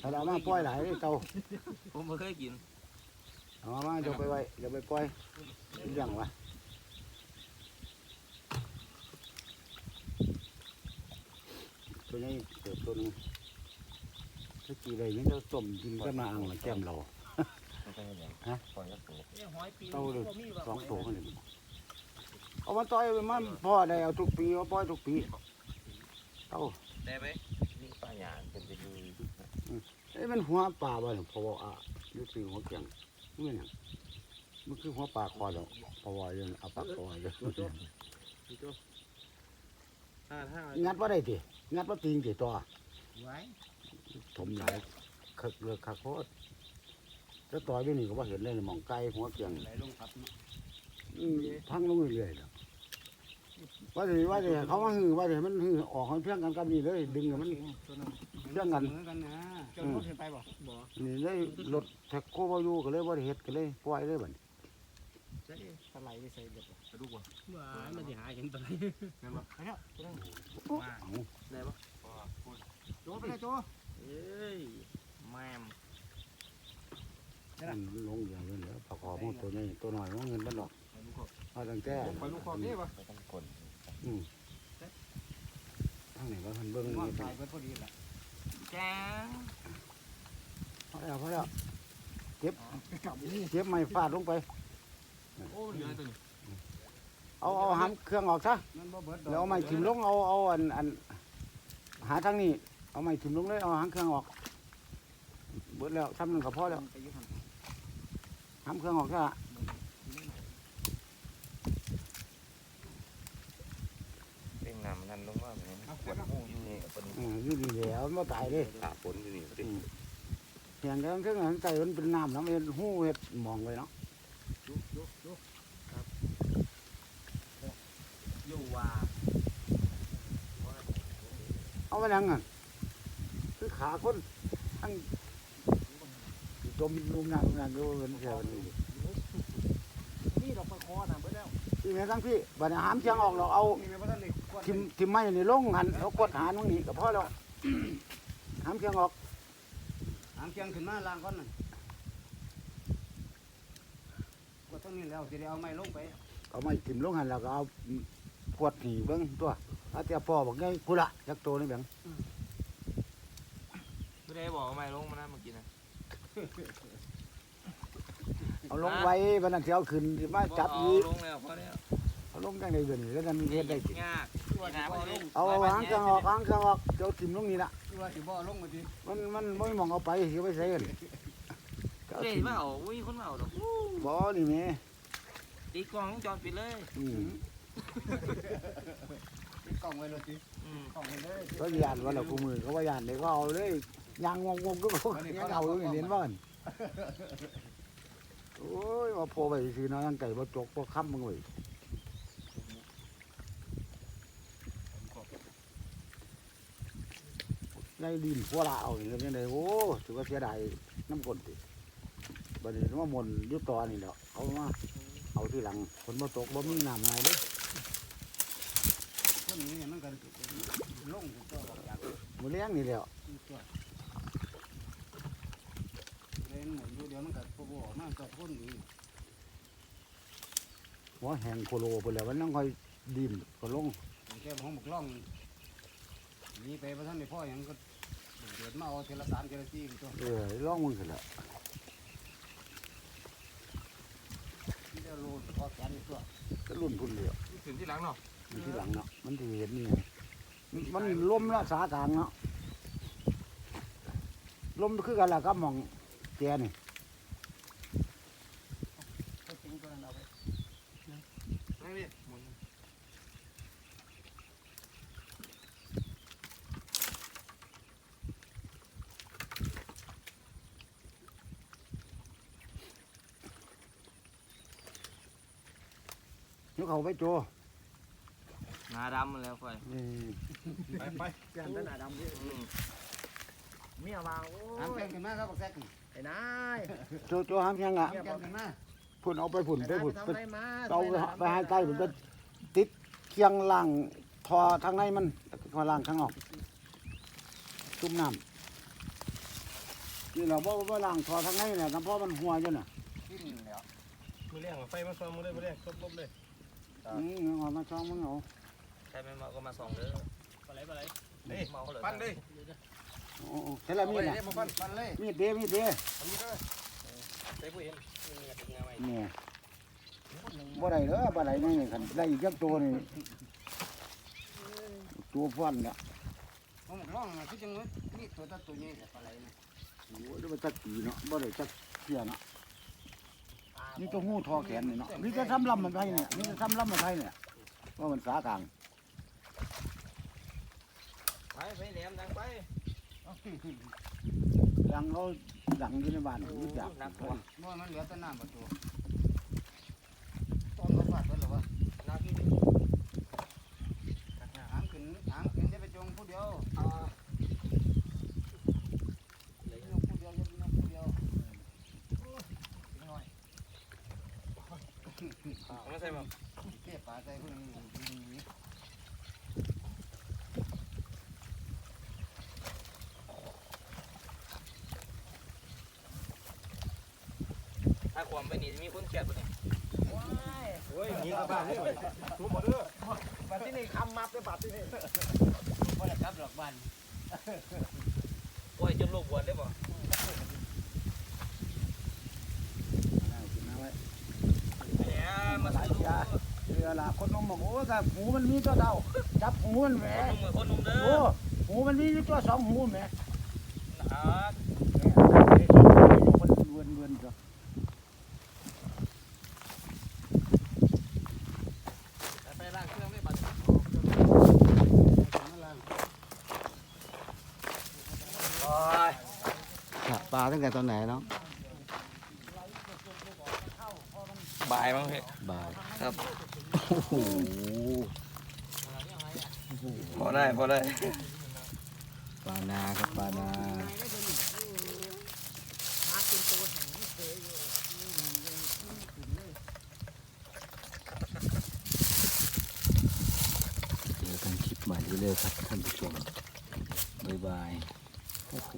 ถ้าเรามาปล่อยหลายเตาผมไม่เคยกินเอามามาเดี๋ยวไปไว้เดี๋ยวไปปล่อยเป็นอย่างวะตัวนี้เกิดตัวหนึงถ้ากี่เลยยังจะต้มกินก็มาอ่างมาแก้มเรามันเป็นยังไงฮะปล่อยก็ตัวเต้าเลยสองตัวกันเลยเอามาต่อยมันพ่อได้เอาทุกปีเอาปล่อยทุกปีเต้าได้ไหมนี่ปลาหยางเป็น จะอยู่เอ้ยมันหัวปลาบ่เนี่ยพอบอกอะนี่คือหัวเกียงนี่มันหยังมันคือหัวปลาคอแล้วพอว่ายังเอาปากคออยู่ถ้าถ้างัดว่าได้ติงัดว่าติงติตัวไว้ถมหลายคึกเลือกคักโคตรแล้วต่อยไปนี่ก็ว่าเห็นเลยหมองไก่หัวเกียงไหลลงครับอืมพังลงเรื่อยๆแล้ว ว่าสิว่าสิเขามาหือว่าสิมันหือออกให้เพียงกันกับนี่เลย ดึงให้มันเพียงกันเหมือนกันนะจนรถเห็นไปบ่บ่นี่เลยรถแท็กโคบอยู่ก็เลยว่าได้เฮ็ดก็เลยปล่อยเลยบัดนี้ใช่ปลาไหลไปใส่เด็ดกระดูกบ่ว้ามันจะหาเห็นปลาไหลนั่นบ่ไปแล้วเอาได้บ่โจไปเลยโจเอ้ยแม่มมันลงอย่างนี้แหล้วประกอบมันตัวนี้ตัวน้อยมันเงินมันดอกเอาตั้งแต่ไปลูกคอนี่บ่ไทางไหนว่าเพิ่นเบิ่งนี่ว่าเพิ่นตายไปพอดีแหละจ้าพอแล้วพอแล้วเก็บกลับนี่เก็บไม้ฟาดลงไป โอ้เหลือตัวนี้เอาเอาหำเครื่องออกซะมันบ่เบิดแล้วเอาไม้ถิ่มลงเอาเอาอันอันหาทางนี้เอาไม้ถิ่มลงเลยเอาหางเครื่องออกเบิดแล้วทำนึงก็พอแล้วไปอยู่หั่นหำเครื่องออกซะ เร่งนำนั่นลงว่าเหมือนปวดหูอยู่นี่เป็นอืมอยู่ดีแล้วมันบ่ตายเด้ขาฝนอยู่นี่พอดีเพียงแต่เครื่องหันใจมันเป็นน้ำแล้วมันเป็นหูเห็ดมองไว้เนาะยุยุยุครับอยู่ว่าเอาไปยังอะคือขาคนทั้งจมลุมน้ำลุมน้ำดูเป็นแค่วันนี้นี่ดอกปลาคอน่ะเบิดแล้ว ที่ไหนทั้งพี่บัดนี้หามเชียงออกเราเอา นี่แม่บ่ทันได้กวน ทิมทิมไม้ในลงหันเอากดหาตรงนี้ก็พอแล้วหามเชียงออกหางเคียงขึ้นมาล่างก่อนน่ะกดตรงนี้แล้วสิได้เอาไม้ลงไปเอาไม้ทิมลงหันแล้วก็เอาขวดหนีเบิ้งตัวอาเตียพ่อบอกไงกูละจักโตนี่แบงไม่ได้บอกว่าไม่ลงมานะเมื่อกี้นะเอาลงไว้บัดนั้นสิเอาขึ้นสิมาจับเอาอีกลงแล้วพอแล้วเอาลงจังไดเดี๋ยวนี้แล้วกันมีเฮ็ดได้สิยากนี่นะพอลง เอาเอาหางเครื่องออกหางเครื่องออกเจ้าทิมลงนี่ละคือว่าสิบ่เอาลงมาดิมันมันไม่มองเอาไปสิเอาไปใส่กันก็เอาเฮ้ยทิ่มมาเอาอุ้ยคนมาเอาดอกบ่นี่แม่ตีกล้องวงจอดปิดเลยอืมติดกล้องไว้เลยสิอืมกล้องไว้เลยก็ยานว่าเราคู่มือเขาว่ายานเลยก็เอาเลยยางงงงๆก็เขายังเอาอยู่เห็นบ้านโอ้ยว่าพอไปสิเนาะยังไก่บ่จกบ่ค้ำมึงเว้ย ในดินพวกละเอาอย่างเงี้ยเลยโอ้ถือว่าเสียดายน้ำกลติบัดนี้มาหมนอยุตอนี่แหล้วเอามาเอาที่หลังคนบ่ตกบ่มีน้ำไงเลยคนนี้เนี่ยมันก็ลงตัวบอกอยากมือเลี้ยงนี่แหล้วตัวเล่นหมุนอยู่เดี๋ยวมันก็บ่บ่ออกมาก็พ่นดีหัวแหงโคโลไปแล้วมันต้องคอยดินก็ลงผมแค่ของบักล่องหนี่ไปบ่ทันได้พ่อหยังก็ เดือดมาเอาเทละสามเทละสี่ตัวเออล่องมึงสิแหละที่จะโลดพอแขนนี่ตัวก็รุ่นพุ่นเดียวถึงที่หลังเนาะอยู่ที่หลังเนาะมันที่เห็นนี่ไงมันมันล้มละสากลางเนาะล้มคือกันละก็มองแกนี่ เขาทิ้งตัวนั้นเอาไป นั่งดิหมุน ยกเขาไปโจหนาดำมาแล้วค่อยนี่ไปไปเปลี่ยนเป็นหน้าดำดิอืมเมียมาโอ้ยแกงขึ้นมาครับบักแซกนี่ไอ้นายโจโจหามยังอะแกงขึ้นมาพุ่นเอาไปพุ่นไปไอ้นายพุ่นไปไปทำอะไรมาเอาไปไปให้ใกล้พุ่นไปติดเคียงล่างทอทางในมันทอล่างข้างนอกจุ่มน้ำนี่เราบ่บ่ล้างทอทางไหนเนี่ยน้ำพ่อมันหัวอยู่น่ะกินแล้วมือเลี้ยงไฟมาซ้อมมือเลยมือเลี้ยงครบครบเลย อืมเอามาช่องมึงเอาใครไม่มาก็มาส่องเด้อปลาไหลปลาไหลนี่เมาเลยปั้นเลยโอ้โหเสร็จแล้วมีดน่ะปั้นปั้นเลยมีดเด้มีดเด้ใส่ผู้เห็นมีกระติกงาไว้เนี่ยบ่ได้เด้อบ่ได้นี่คันได้อีกจักตัวนี่ตัวฟันเนี่ยผมร้องนะคือจังเลยนี่ตัวตาตัวใหญ่แต่ปลาไหลนะโอ้ยเดี๋ยวมันจักปีเนาะบ่ได้จักเสียเนาะ นี่ตัวหูทอแขนนี่เนาะนี่จะทำลำมันไทยเนี่ยนี่จะทำลำมันไทยเนี่ยว่ามันสากลางไปไปแหลมดังไปหลังเขาหลังอยู่ในบ้านยึดจับนัก บ่มันเหลือแต่น้ำประตูต้นเขาฟาดไว้หรอวะ นักที่ หางขึ้นหางขึ้นได้ไปจงผู้เดียวอ่าจงผู้เดียวจะจงผู้เดียว ไม่ใช่มั้งเก็บปลาใส่ผู้หนึ่งยิงหนีถ้าความไปนี่มีคนเขียดปะเนี่ยเฮ้ยยิงกระบ้านนี่ทุบหมดเด้อบัดที่นี่คำมับไปบัดที่นี่บ่ได้กลับดอกบ้านปล่อยจนลูกบวชได้ป่ะเนี่ยมา หลาย ซื้อ เสีย เรือละคนนมบอกโอ้ยกับหูมันมีตัวเท่าจับหูมันแหมคนนุ่มคนนุ่มเด้โอ้อหูมันมีอยู่ตัวสองหูแหมนะคนเวนเวนจ้ะไปล้างเครื่องไม่บัดปลาตั้งแต่ตอนไหนเนาะ บ่ายมั้งพี่บ่ายครับโอ้โหพอได้พอได้ปลานาครับปลานาเจอกันคลิปใหม่เรื่อยๆครับท่านผู้ชมบ๊ายบายโอ้โห